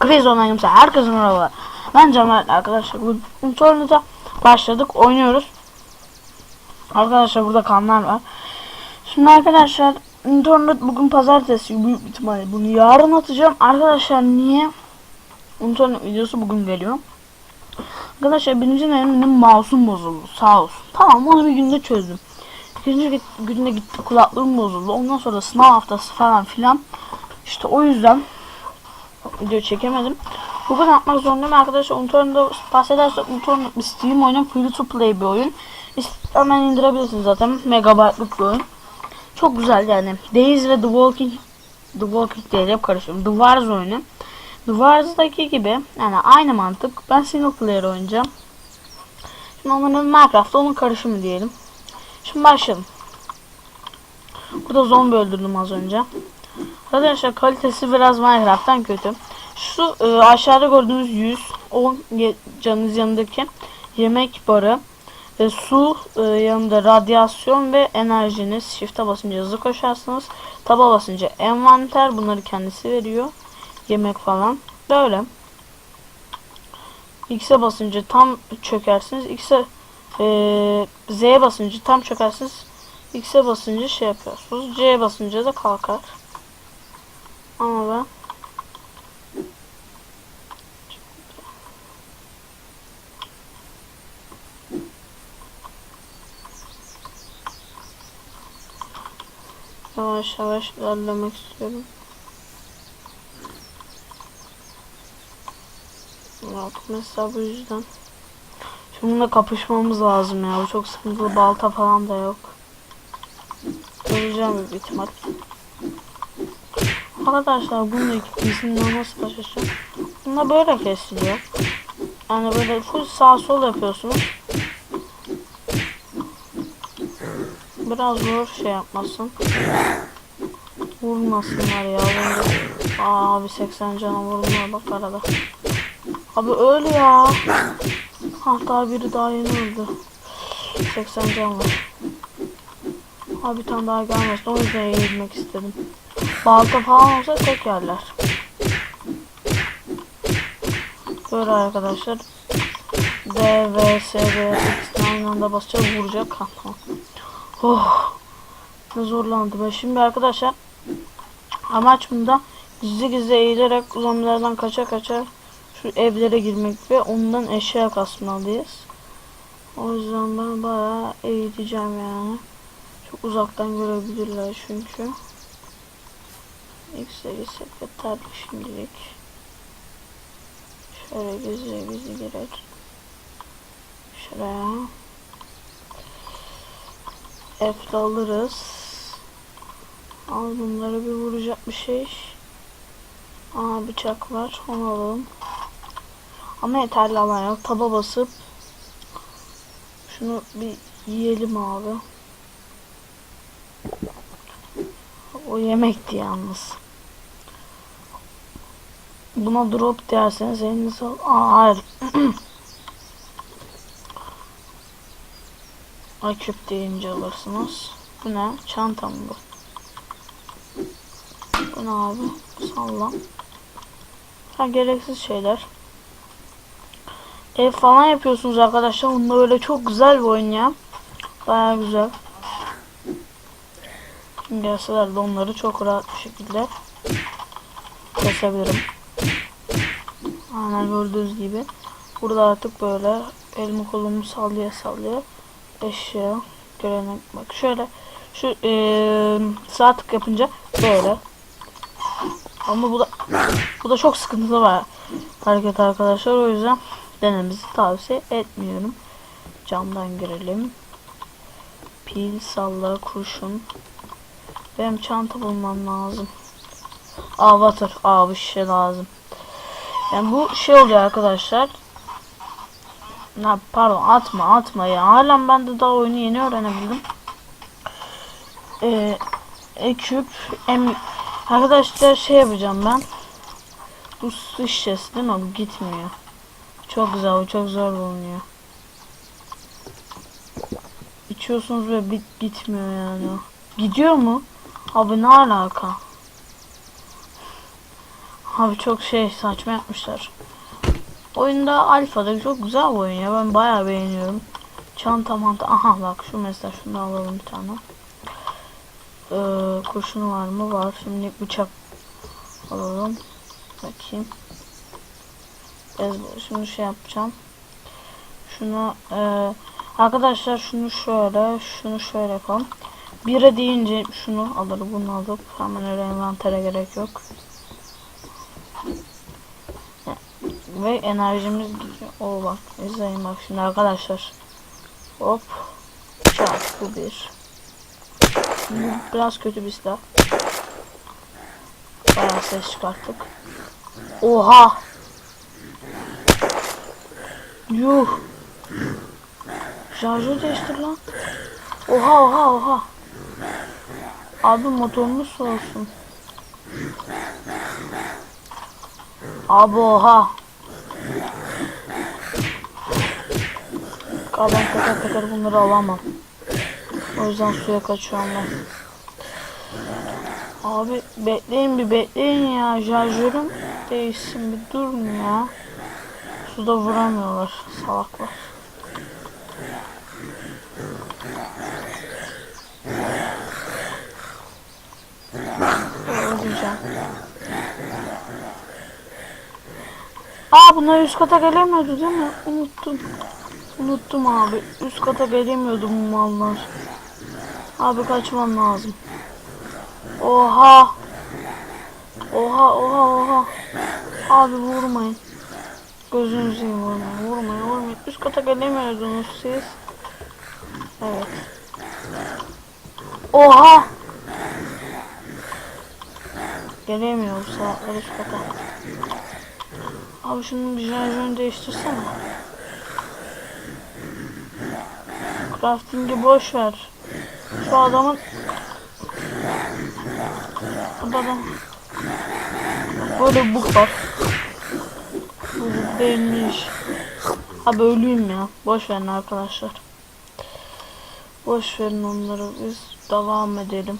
Kriz Online herkese merhaba. Ben Cemal arkadaşlar. Bu Untornet'a başladık. Oynuyoruz. Arkadaşlar burada kanlar var. Şimdi arkadaşlar Untornet bugün pazartesi büyük ihtimalle bunu yarın atacağım. Arkadaşlar niye? Untornet videosu bugün geliyor. Arkadaşlar birinci benim mouse'um bozuldu. Sağ olsun. Tamam onu bir günde çözdüm. İkinci günde gitti kulaklığım bozuldu. Ondan sonra sınav haftası falan filan. İşte o yüzden video çekemedim. Bugün yapmak zorundayım arkadaşlar. Unuturn'da bahsedersek bir Steam oyunu free to play bir oyun. Hemen indirebilirsiniz zaten. Megabaytlık bir oyun. Çok güzel yani. Days ve The Walking The Walking değil hep karıştırıyorum. The Wars oyunu. The Wars'daki gibi yani aynı mantık. Ben single player oynayacağım. Şimdi onların Minecraft'ta onun karışımı diyelim. Şimdi başlayalım. Burada zombi öldürdüm az önce. Arkadaşlar kalitesi biraz Minecraft'tan kötü. Şu e, aşağıda gördüğünüz 110 ye- canınız yanındaki yemek barı ve su e, yanında radyasyon ve enerjiniz. Shift'e basınca hızlı koşarsınız. Taba basınca envanter bunları kendisi veriyor. Yemek falan. Böyle. X'e basınca tam çökersiniz. X'e e, Z'ye basınca tam çökersiniz. X'e basınca şey yapıyorsunuz. C'ye basınca da kalkar. Ama ben yavaş yavaş ilerlemek istiyorum. Yok mesela bu yüzden. Şimdi bununla kapışmamız lazım ya. Bu çok sıkıntılı. Balta falan da yok. Öleceğim büyük ihtimal. Arkadaşlar bununla ikisinden nasıl başlayacağım? Bunda böyle kesiliyor. Yani böyle full sağ sol yapıyorsunuz. Biraz zor şey yapmasın. Vurmasınlar ya. Bence... Abi 80 cana vurmuyor bak arada. Abi öl ya. Hatta biri daha yeni öldü. 80 can var. Abi bir tane daha gelmesin. O yüzden eğilmek istedim. Balta falan olsa tek yerler. Böyle arkadaşlar. D, V, S, V, X aynı anda basacağız vuracak. Oh. Ne zorlandı be. Şimdi arkadaşlar amaç bunda gizli gizli eğilerek zombilerden kaça kaça şu evlere girmek ve ondan eşya kasmalıyız. O yüzden ben bayağı eğiteceğim yani. Çok uzaktan görebilirler çünkü. X'e gitsek yeterli şimdilik. Şöyle gizli gizli girek. Şuraya. F'le alırız. Al bunları bir vuracak bir şey. Aa bıçak var. Onu alalım. Ama yeterli alan yok. Taba basıp şunu bir yiyelim abi. O yemekti yalnız. Buna drop derseniz elinize. Aa hayır. Aküp deyince alırsınız. Bu ne? Çantam bu. Bu ne abi? Salla. Ha gereksiz şeyler. Ev falan yapıyorsunuz arkadaşlar. Bunda böyle çok güzel bir oyun ya. Baya güzel. Gelseler de onları çok rahat bir şekilde kesebilirim. Aynen gördüğünüz gibi. Burada artık böyle elimi kolumu sallaya sallaya eşya görene bak şöyle şu eee sağ tık yapınca böyle. Ama bu da bu da çok sıkıntılı var hareket arkadaşlar o yüzden denememizi tavsiye etmiyorum. Camdan girelim. Pil, salla, kurşun. Benim çanta bulmam lazım. Aa water. Aa bu şişe lazım. Yani bu şey oluyor arkadaşlar. Ne pardon atma atma ya. Halen ben de daha oyunu yeni öğrenebildim. Ee, eküp em arkadaşlar şey yapacağım ben. Bu su şişesi değil mi? Bu gitmiyor. Çok güzel bu çok zor bulunuyor. İçiyorsunuz ve bit gitmiyor yani. Gidiyor mu? Abi ne alaka? Abi çok şey saçma yapmışlar. Oyunda alfada çok güzel bir oyun ya. Ben bayağı beğeniyorum. Çanta manta. Aha bak şu mesela şunu alalım bir tane. Ee, kurşunu var mı? Var. Şimdi bıçak alalım. Bakayım. Bez- Şimdi şey yapacağım. Şunu e, arkadaşlar şunu şöyle şunu şöyle yapalım. Bire deyince şunu alır bunu alıp hemen öyle envantere gerek yok. Ve enerjimiz gidiyor. Oo bak izleyin bak şimdi arkadaşlar. Hop. Çak bu bir. Bu biraz kötü bir silah. Bayağı ses çıkarttık. Oha. Yuh. Şarjı değiştir lan. Oha oha oha. Abi motorumuz soğusun. Abi oha. Kalan takar takar bunları alamam. O yüzden suya kaçıyorum ben. Abi bekleyin bir bekleyin ya. Şarjörüm değişsin bir durun ya. Suda vuramıyorlar salaklar. Öleceğim. Aa bunlar üst kata gelemiyordu değil mi? Unuttum. Unuttum abi. Üst kata gelemiyordu bu mallar. Abi kaçmam lazım. Oha. Oha oha oha. Abi vurmayın. Gözünüzü vurmayın. Vurmayın vurmayın. Üst kata gelemiyordunuz siz. Evet. Oha. Gelemiyor saatler üst kata. Abi şunun bir şarjörünü değiştirsene. Crafting'i boş ver. Şu adamın Bu adam Böyle buk var. Bu değilmiş. Abi ölüyüm ya. Boş verin arkadaşlar. Boş verin onları. Biz devam edelim.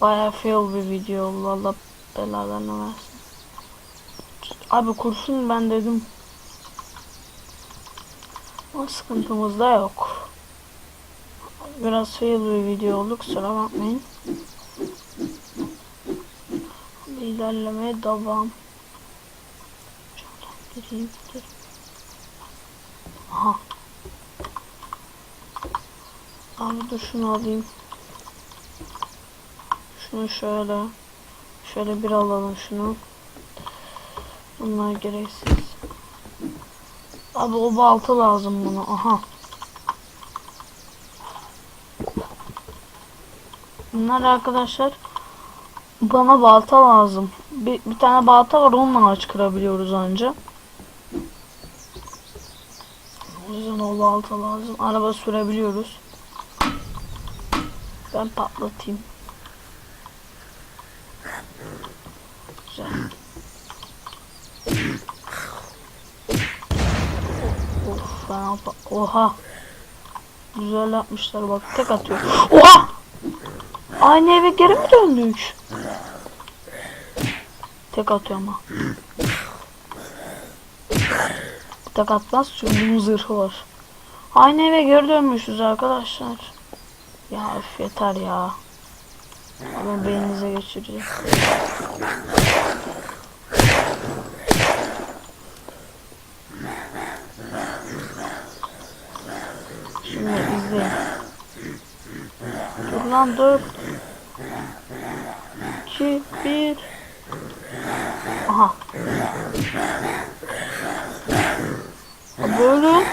Baya fail bir video oldu. Allah belalarını versin. Abi kurşun ben dedim. O sıkıntımız da yok. Biraz fail bir video oldu kusura bakmayın. İlerlemeye devam. Şuradan gireyim. dur. Aha. Abi dur şunu alayım. Şunu şöyle. Şöyle bir alalım şunu. Bunlar gereksiz. Abi o balta lazım buna. Aha. Bunlar arkadaşlar bana balta lazım. Bir, bir tane balta var onunla ağaç kırabiliyoruz anca. O yüzden o balta lazım. Araba sürebiliyoruz. Ben patlatayım. Oha. Güzel yapmışlar bak tek atıyor. Oha! Aynı eve geri mi döndük? Tek atıyor ama. Tek atmaz çünkü bunun zırhı var. Aynı eve geri dönmüşüz arkadaşlar. Ya öf yeter ya. Ama beyninize geçirecek. Şimdi izleyin. Dur lan dur. 2 1 Aha. Ha, Böyle.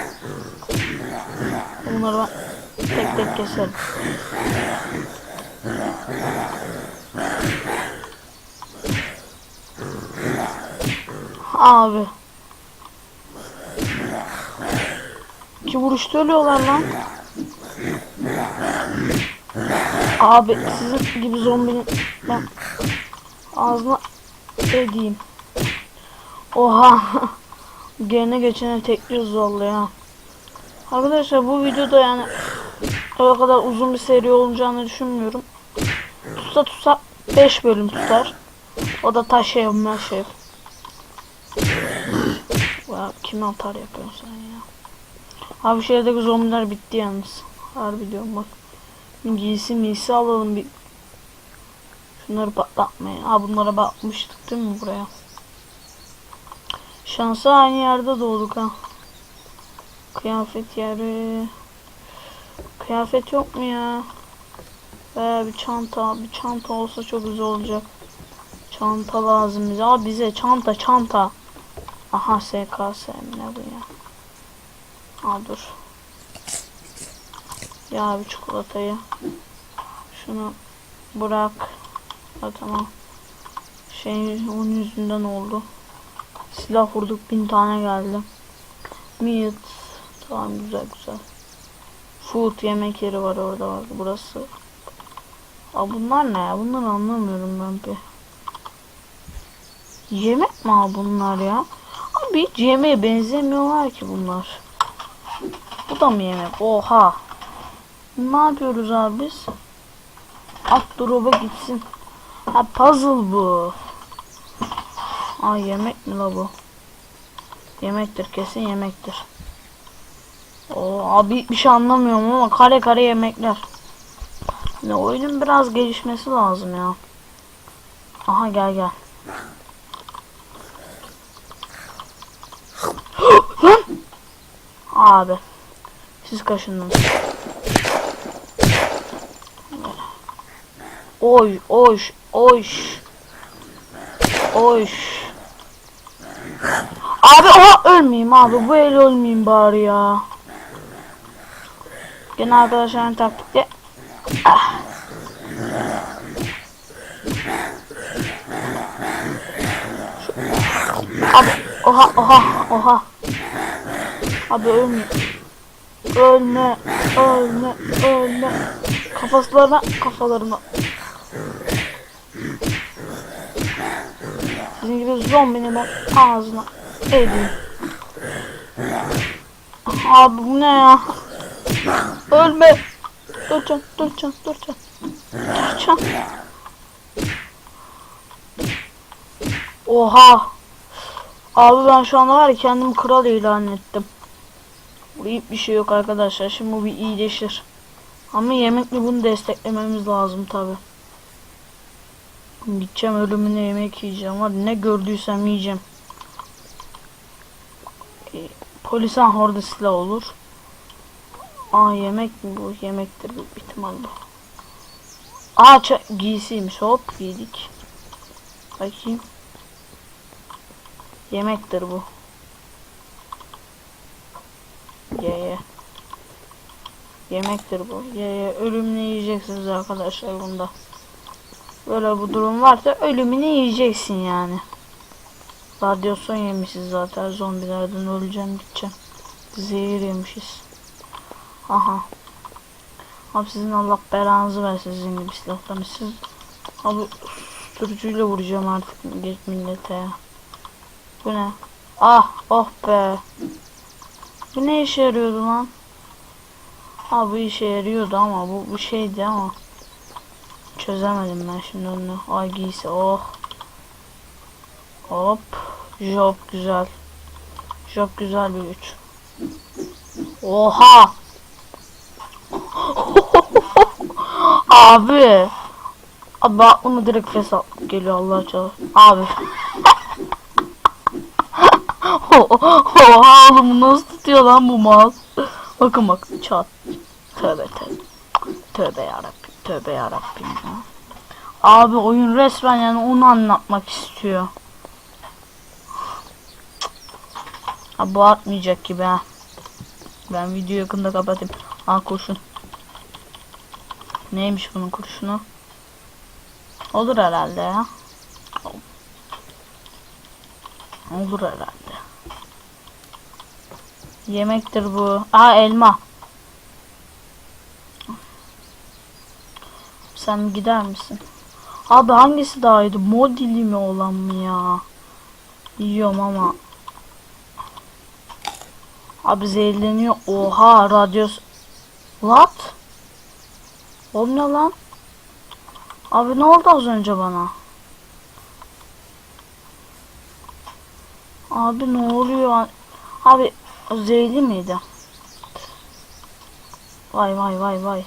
Bunları ben tek tek keserim. Abi. İki vuruşta ölüyorlar lan. Abi sizin gibi zombinin ben ağzına edeyim. Oha. Gene geçene tekliyoruz vallahi ya. Arkadaşlar bu videoda yani o kadar uzun bir seri olacağını düşünmüyorum. Tutsa tutsa 5 bölüm tutar. O da taş ev, maş ev. Ya kime atar yapıyorsun sen ya? Abi şehirdeki zombiler bitti yalnız. Harbi diyorum bak. Giysi miysi alalım bir. Şunları patlatmayın. Ha bunlara bakmıştık değil mi buraya? Şansa aynı yerde doğduk ha. Kıyafet yeri. Kıyafet yok mu ya? Ee, bir çanta. Bir çanta olsa çok güzel olacak. Çanta lazım bize. Aa bize çanta çanta. Aha SKS ne bu ya? Al dur. Ya bir çikolatayı. Şunu bırak. Ha, tamam. Şey onun yüzünden oldu. Silah vurduk bin tane geldi. Meat. Tamam güzel güzel. Food yemek yeri var orada bak burası. Aa bunlar ne ya? Bunları anlamıyorum ben bir. Yemek mi bunlar ya? Abi hiç yemeğe benzemiyorlar ki bunlar. Bu da mı yemek? Oha. Ne yapıyoruz abi biz? At drop'a gitsin. Ha puzzle bu. Ay yemek mi la bu? Yemektir kesin yemektir. Oo abi bir şey anlamıyorum ama kare kare yemekler. Ne oyunun biraz gelişmesi lazım ya. Aha gel gel. Abi. Siz kaşındınız. Oy, oy, oy. Oy. Abi o ölmeyeyim abi. Bu el ölmeyeyim bari ya. Gene arkadaşların taktikte. Abi oha oha oha. Abi ölme. Ölme, ölme, ölme. Kafaslarına, kafalarına. Sizin gibi zombini ben ağzına edeyim. Abi bu ne ya? Ölme. Durcan, durcan, durcan. Durcan. Oha. Abi ben şu anda var ya kendimi kral ilan ettim. Bu iyi bir şey yok arkadaşlar. Şimdi bu bir iyileşir. Ama yemekle bunu desteklememiz lazım tabi. Gideceğim ölümüne yemek yiyeceğim. Hadi ne gördüysem yiyeceğim. E, polisan horda silah olur. Aa yemek mi bu? Yemektir bu ihtimal bu. Aa giysiymiş. Hop giydik. Bakayım. Yemektir bu. Ye ye. Yemektir bu. Ye ye. Ölümünü yiyeceksiniz arkadaşlar bunda. Böyle bu durum varsa ölümünü yiyeceksin yani. Radyasyon yemişiz zaten zombilerden öleceğim gideceğim. Zehir yemişiz. Aha. Abi sizin Allah belanızı versin sizin gibi silahlarını. Siz abi susturucuyla vuracağım artık millete. Bu ne? Ah oh be. Bu ne işe yarıyordu lan? Ha bu işe yarıyordu ama bu bu şeydi ama çözemedim ben şimdi onu. Ay giysi oh. Hop. Job güzel. Job güzel bir güç. Oha. Abi. Abi aklıma direkt fesat geliyor Allah çağır. Abi. Oha oğlum nasıl tutuyor lan bu mouse? Bakın bak çat. Tövbe tövbe. Tövbe yarabbim. Tövbe yarabbim ya. Abi oyun resmen yani onu anlatmak istiyor. Abi bu atmayacak gibi ha. Ben videoyu yakında kapatayım. Ha kurşun. Neymiş bunun kurşunu? Olur herhalde ya. Olur herhalde. Yemektir bu. Aa elma. Sen gider misin? Abi hangisi daha iyiydi? Modili mi olan mı ya? Yiyorum ama. Abi zehirleniyor. Oha radyos. What? Oğlum ne lan? Abi ne oldu az önce bana? Abi ne oluyor? Abi zehirli miydi? Vay vay vay vay.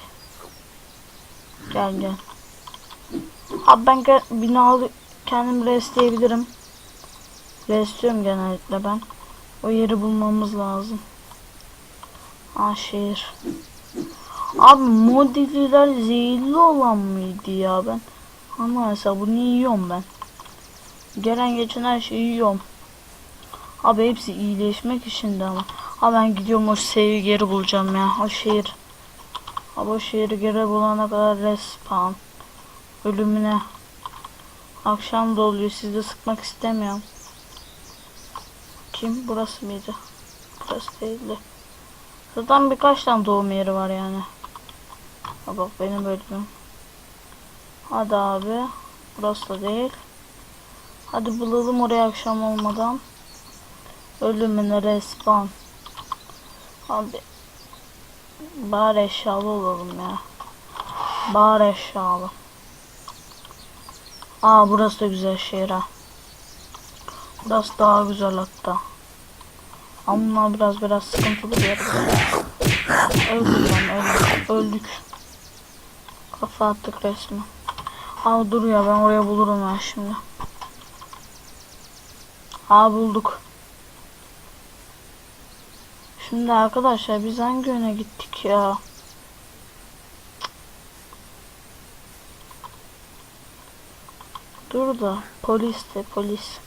Gel gel. Abi ben binalı kendim restleyebilirim. Restliyorum genellikle ben. O yeri bulmamız lazım. Aa şehir. Abi modeliler zehirli olan mıydı ya ben? Ama mesela bunu yiyorum ben. Gelen geçen her şeyi yiyorum. Abi hepsi iyileşmek için de ama. Ha ben gidiyorum o sevi geri bulacağım ya. O şehir. Abi o şehri geri bulana kadar respawn. Ölümüne. Akşam da oluyor. Sizi sıkmak istemiyorum. Kim? Burası mıydı? Burası değildi. Zaten birkaç tane doğum yeri var yani. Ha bak benim bölümüm. Hadi abi. Burası da değil. Hadi bulalım oraya akşam olmadan. Ölümüne respawn. Abi. Bari eşyalı olalım ya. Bari eşyalı. Aa burası da güzel şehir ha. Burası daha güzel hatta. Ama biraz biraz sıkıntılı bir yer. Öldük lan öldük. Öldük. Kafa attık resmen. Aa dur ya ben oraya bulurum ben şimdi. Aa bulduk. Şimdi arkadaşlar biz hangi yöne gittik ya? Dur da polis de polis.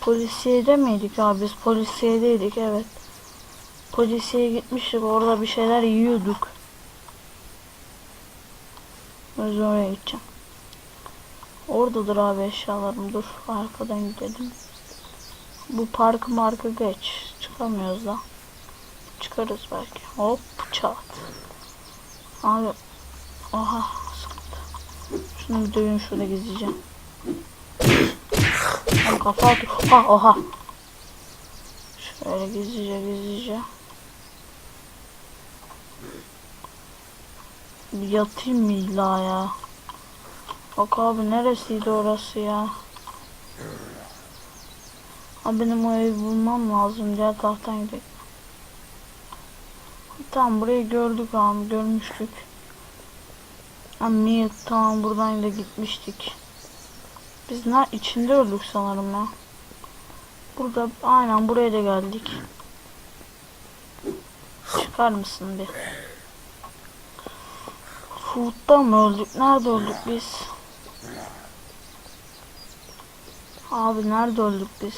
Polisiyede miydik abi biz polisiyedeydik evet. Polisiye gitmiştik orada bir şeyler yiyorduk. Biz oraya gideceğim. Oradadır abi eşyalarım dur arkadan gidelim. Bu parkı markı geç. Çıkamıyoruz da. Çıkarız belki. Hop çat. Abi. Oha sıkıntı. Şunu bir dövün şurada gizleyeceğim. Kafa atıyor. Ha oha. Şöyle gizlice gizlice. Yatayım mı illa ya? Bak abi neresiydi orası ya? Abi benim o evi bulmam lazım. Diğer taraftan gidelim. Tamam burayı gördük abi görmüştük. Ami tamam buradan da gitmiştik. Biz ne içinde öldük sanırım ya. Burada aynen buraya da geldik. Çıkar mısın bir? Food'da mı öldük? Nerede öldük biz? Abi nerede öldük biz?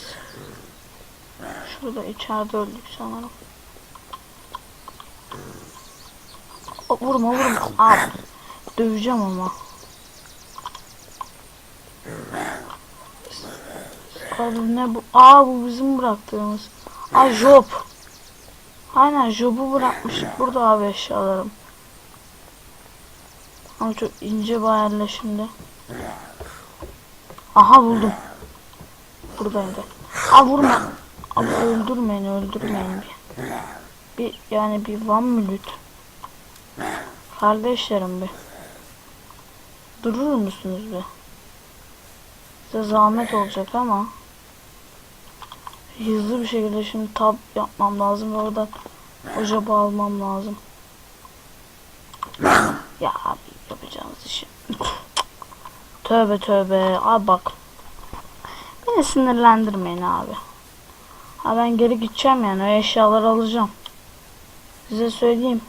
Şurada içeride öldük sanırım. O, vurma vurma. Abi. Döveceğim ama. Abi ne bu? Aa bu bizim bıraktığımız. Aa job. Aynen job'u bırakmıştık. Burada abi eşyalarım. Ama çok ince bir yerleşimde. Aha buldum. Buradaydı. Aa vurma. Abi öldürmeyin öldürmeyin bir. Bir yani bir one minute. Kardeşlerim bir. Durur musunuz bir? Size zahmet olacak ama hızlı bir şekilde şimdi tab yapmam lazım ve oradan almam lazım. Ya abi yapacağınız işi. tövbe tövbe. Abi bak. Beni sinirlendirmeyin abi. Ha ben geri gideceğim yani. O eşyaları alacağım. Size söyleyeyim.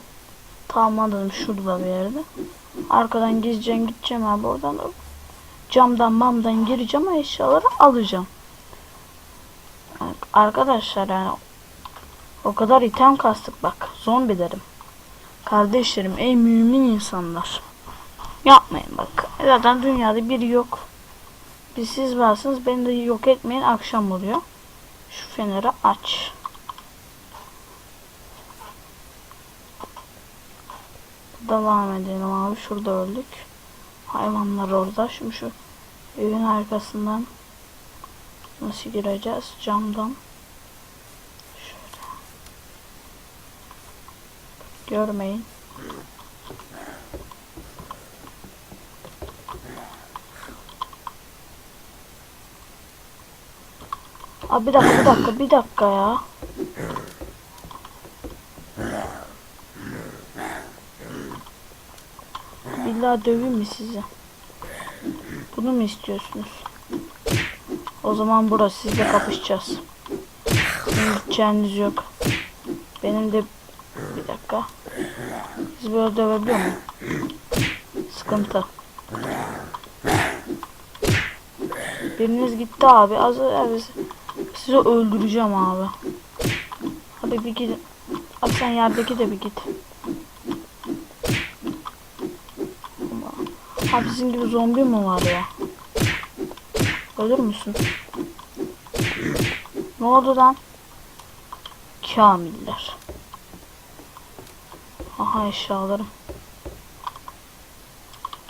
Tamam anladım. Şurada bir yerde. Arkadan gizleyeceğim gideceğim abi oradan da camdan mamdan gireceğim o eşyaları alacağım. Arkadaşlar yani o kadar item kastık bak zombilerim. Kardeşlerim ey mümin insanlar. Yapmayın bak. Zaten dünyada biri yok. Bir siz varsınız beni de yok etmeyin akşam oluyor. Şu feneri aç. Devam edelim abi. Şurada öldük. Hayvanlar orada. Şimdi şu evin arkasından nasıl gireceğiz? Camdan. Şöyle. Görmeyin. Abi bir dakika bir dakika bir dakika ya. Billahi döveyim mi sizi? Bunu mu istiyorsunuz? O zaman burası sizle kapışacağız. Sizin gideceğiniz yok. Benim de bir dakika. Siz böyle dövebiliyor muyum? Sıkıntı. Biriniz gitti abi. Az abi. Sizi öldüreceğim abi. Hadi bir gidin. Abi sen yerdeki de bir git. Abi sizin gibi zombi mi var ya? Ölür müsün? Ne oldu lan? Kamiller. Aha eşyalarım.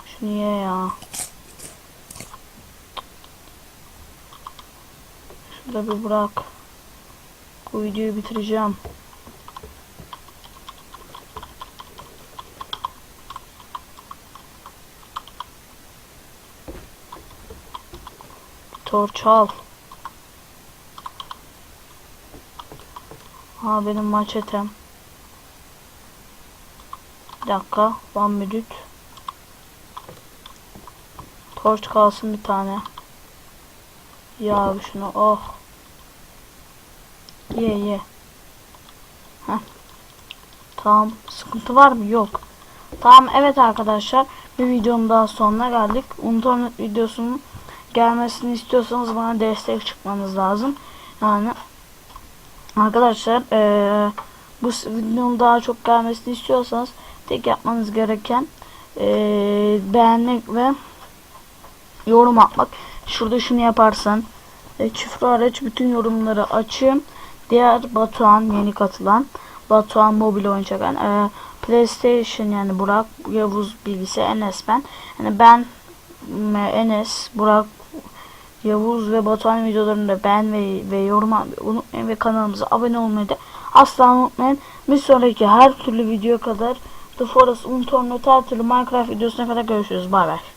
Şunu ye ya. Şurada bir bırak. Bu videoyu bitireceğim. Torç al. Ha benim maçetem. Bir dakika. One minute. Torç kalsın bir tane. Ya şunu oh. Ye ye. Heh. Tamam. Sıkıntı var mı? Yok. Tamam evet arkadaşlar. Bir videonun daha sonuna geldik. Internet videosunun gelmesini istiyorsanız bana destek çıkmanız lazım. Yani arkadaşlar eee, bu videonun daha çok gelmesini istiyorsanız tek yapmanız gereken eee, beğenmek ve yorum atmak. Şurada şunu yaparsan e, küfür hariç bütün yorumları açayım. Diğer Batuhan yeni katılan Batuhan mobil çeken e, PlayStation yani Burak Yavuz bilgisi Enes ben. Yani ben Enes Burak Yavuz ve Batuhan videolarını da beğen ve, ve yorum unutmayın ve kanalımıza abone olmayı da asla unutmayın. Bir sonraki her türlü video kadar The Forest Untorned her türlü Minecraft videosuna kadar görüşürüz. Bay bay.